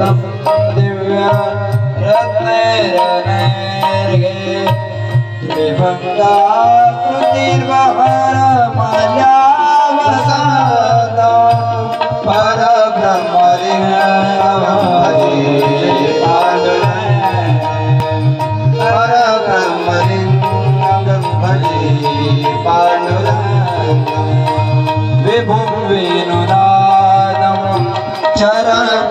दिव्या रत्नैरनैर्गे त्रिभङ्गाकृतिर्वहर माल्यावसादा परब्रह्मलिङ्गं भजे पाण्डुरङ्गम् विभुं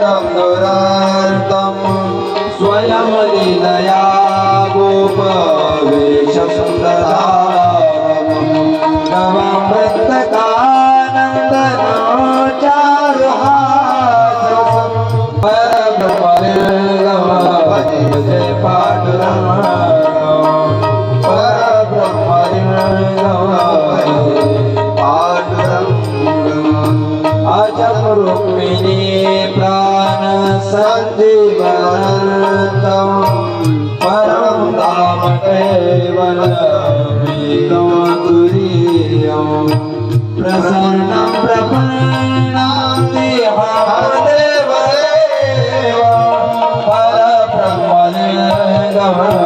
चरणं दुरान्तं स्वयं लीलया गोपवेशं ददामि नवमृतकानन्दनो चारुहासं परब्रह्मलिङ्गमपति जय सञ्जीवनन्तं परं धाम केवलमीतं तुरीयं प्रसन्नं प्रपन्नाति महादेवदेव परब्रह्मलिङ्गमपति